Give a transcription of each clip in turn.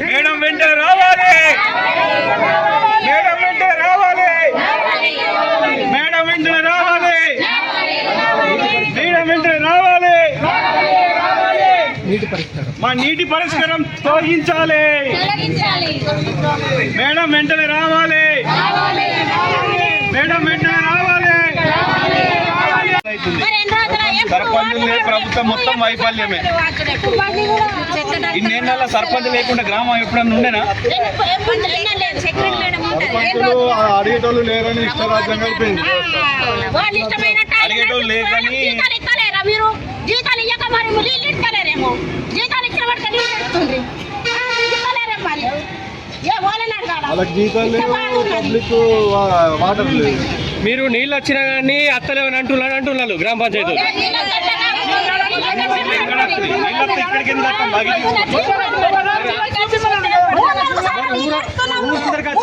Madam వెంటనే రావాలి. Madam వెంటనే రావాలి. మేడం వెంటనే రావాలి. మేడం వెంటనే రావాలి. మా నీటి పరిష్కారం తొలగించాలి. మేడం వెంటనే రావాలి మేడం వెంటనే రావాలి అవుతుంది. సర్పంచులు లేని ప్రభుత్వం మొత్తం వైఫల్యమే. ఇన్నేళ్ళ సర్పంచ్ లేకుండా గ్రామం ఎప్పుడన్నా ఉండేనా? సర్పంచులు అడిగేటోళ్ళు లేరని ఇష్టరాజ్యంగా అయిపోయింది అడిగేటోళ్ళు లేకని- జీతాలు ఇస్తలేరా మీరు జీతాలు ఇయ్యక మరి నీళ్ళు ఇస్తలేరేమో జీతాలు ఇచ్చిన వాడికి నీళ్ళు ఇస్తుంది ఇస్తలేరే మరి ఏ వాళ్ళని అడగాల వాళ్ళకి జీతాలు లేవు పబ్లిక్ వాటర్ లేదు. మీరు నీళ్ళు వచ్చినా కానీ అత్తలేవని అంటున్నారు అంటున్నారు గ్రామ పంచాయతీ.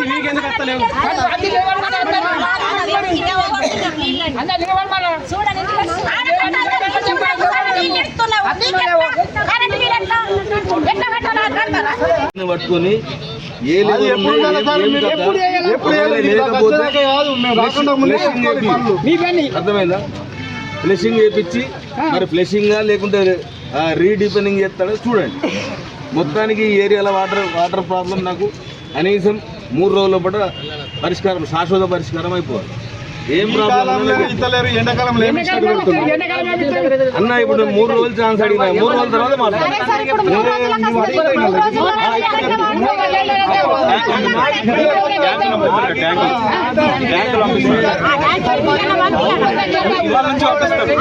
మీకెందుకు అత్తలేవు పట్టుకొని అర్థమైందా? ఫ్లెషింగ్ చేపించి. మరి ఫ్లెషింగ్ లేకుంటే రీడీపెనింగ్ చేస్తాడో? చూడండి. మొత్తానికి ఈ ఏరియాలో వాటర్ వాటర్ ప్రాబ్లం నాకు కనీసం మూడు రోజుల పాటు పరిష్కారం శాశ్వత పరిష్కారం అయిపోవాలి. ఏం ఈ ప్రాబ్లం కాలంలో ఇస్తలేరు ఎండాకాలంలో ఏమి ఇష్టం పెడుతున్నారు అన్న ఇప్పుడు మూడు రోజులు ఛాన్స్ అడిగినా మూడు రోజుల తర్వాత మాట్లాడతాను ట్యాంకులు పంపిస్తారు, ట్యాంకులు. ట్యాంకులు పంపిస్తారు. ఇవాళ నుంచి పంపిస్తారు.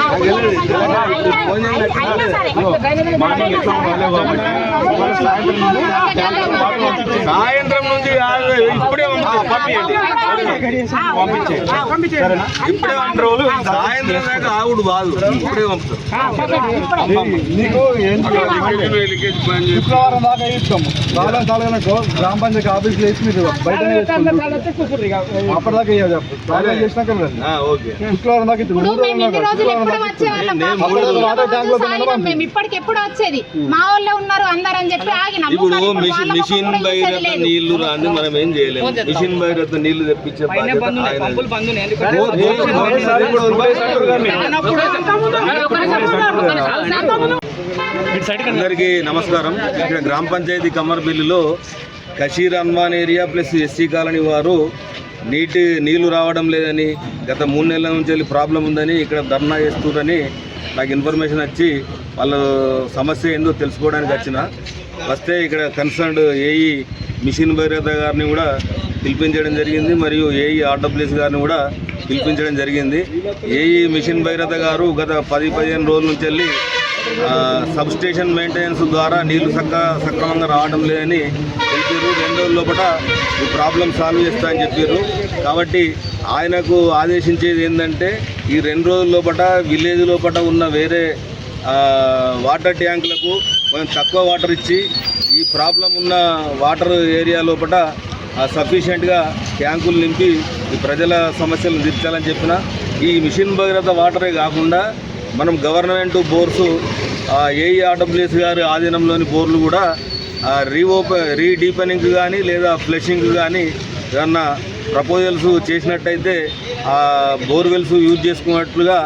మార్నింగ్ ఎట్లా ఉండాలి కాబట్టి ఇవాళ సాయంత్రం నుంచి ట్యాంకులు వాటర్ పంపించేసి సాయంత్రం నుంచి కాదు, ఇప్పుడే పంపి- పంపియండి పంపించేయండి సరేనా? ఇప్పుడే పంపి రోజులు సాయంత్రం దాకా ఆవుడు బాదు. ఇప్పుడే పంపుతారు. దాకా ఇస్తాము. గ్రామ పంచాయతీ ఆఫీస్లో వేసి మీరు బయటనే వేసుకుంటారు. అప్పటిదాకా చేసినాక ఓకే. శుక్రవారం దాకా శుక్రవారం మేము ఇప్పటికెప్పుడు వచ్చేది? మా వాళ్ళే ఉన్నారు అందరు అని చెప్పి ఇప్పుడు మిషన్ మిషన్ బయట. నీళ్ళు రాంది మనం ఏం చేయలేము. మిషన్ బయట నీళ్ళు తెప్పించే అందరికీ నమస్కారం. ఇక్కడ గ్రామ పంచాయతీ కమ్మర్పల్లిలో కషీర్ అన్వాన్ ఏరియా ప్లస్ ఎస్సీ కాలనీ వారు నీటి నీళ్ళు రావడం లేదని గత మూడు నెలల నుంచి వెళ్ళి ప్రాబ్లం ఉందని ఇక్కడ ధర్నా చేస్తున్నారని నాకు ఇన్ఫర్మేషన్ వచ్చి వాళ్ళ సమస్య ఏందో తెలుసుకోవడానికి వచ్చిన. వస్తే ఇక్కడ కన్సర్న్డ్ ఏఈ మిషన్ భైరత గారిని కూడా పిలిపించడం జరిగింది. మరియు ఏఈ ఆర్డబ్ల్యూఎస్ గారిని కూడా పిలిపించడం జరిగింది. ఏఈ మిషన్ భైరత గారు గత పది పదిహేను రోజుల నుంచి వెళ్ళి సబ్ స్టేషన్ మెయింటెనెన్స్ ద్వారా నీళ్ళు సక్క సక్రమంగా రావడం లేదని తెలిపారు. రెండు రోజుల లోపల ఈ ప్రాబ్లం సాల్వ్ చేస్తా అని చెప్పారు. కాబట్టి ఆయనకు ఆదేశించేది ఏంటంటే ఈ రెండు రోజుల లోపల విలేజ్ లోపల ఉన్న వేరే వాటర్ ట్యాంకులకు కొంచెం తక్కువ వాటర్ ఇచ్చి ఈ ప్రాబ్లం ఉన్న వాటర్ ఏరియా లోపల సఫిషియెంట్గా ట్యాంకులు నింపి ఈ ప్రజల సమస్యలను తీర్చాలని చెప్పిన ఈ మిషన్ భగీరథ వాటరే కాకుండా మనం గవర్నమెంట్ బోర్సు ఏఈఆర్డబ్ల్యూఎస్ గారి ఆధీనంలోని బోర్లు కూడా రీఓపె రీడీపెనింగ్ కానీ లేదా ఫ్లెషింగ్ కానీ ఏమన్నా ప్రపోజల్స్ చేసినట్టయితే ఆ బోర్వెల్స్ యూజ్ చేసుకున్నట్లుగా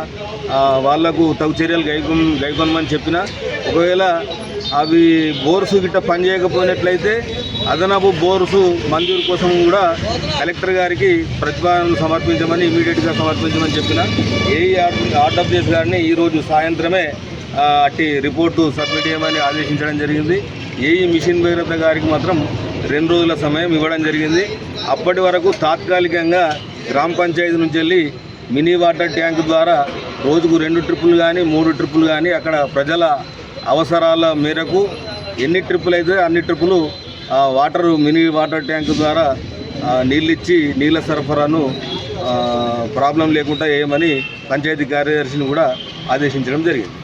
వాళ్ళకు తగు చర్యలు గైకొన్ గైకొనమని చెప్పిన. ఒకవేళ అవి బోర్సు గిట్ట పనిచేయకపోయినట్లయితే అదనపు బోర్సు మంజూరు కోసం కూడా కలెక్టర్ గారికి ప్రతిపాదనలు సమర్పించమని ఇమీడియట్గా సమర్పించమని చెప్పిన ఏఈ ఆర్డబ్ల్యూఎస్ గారిని ఈరోజు సాయంత్రమే అట్టి రిపోర్టు సబ్మిట్ చేయమని ఆదేశించడం జరిగింది. ఏఈ మిషన్ భగీరథ గారికి మాత్రం రెండు రోజుల సమయం ఇవ్వడం జరిగింది. అప్పటి వరకు తాత్కాలికంగా గ్రామ పంచాయతీ నుంచి వెళ్ళి మినీ వాటర్ ట్యాంక్ ద్వారా రోజుకు రెండు ట్రిప్పులు కానీ మూడు ట్రిప్పులు కానీ అక్కడ ప్రజల అవసరాల మేరకు ఎన్ని ట్రిప్పులు అయితే అన్ని ట్రిప్పులు వాటర్ మినీ వాటర్ ట్యాంక్ ద్వారా నీళ్ళు నీళ్ళిచ్చి నీళ్ళ సరఫరాను ప్రాబ్లం లేకుండా వేయమని పంచాయతీ కార్యదర్శిని కూడా ఆదేశించడం జరిగింది.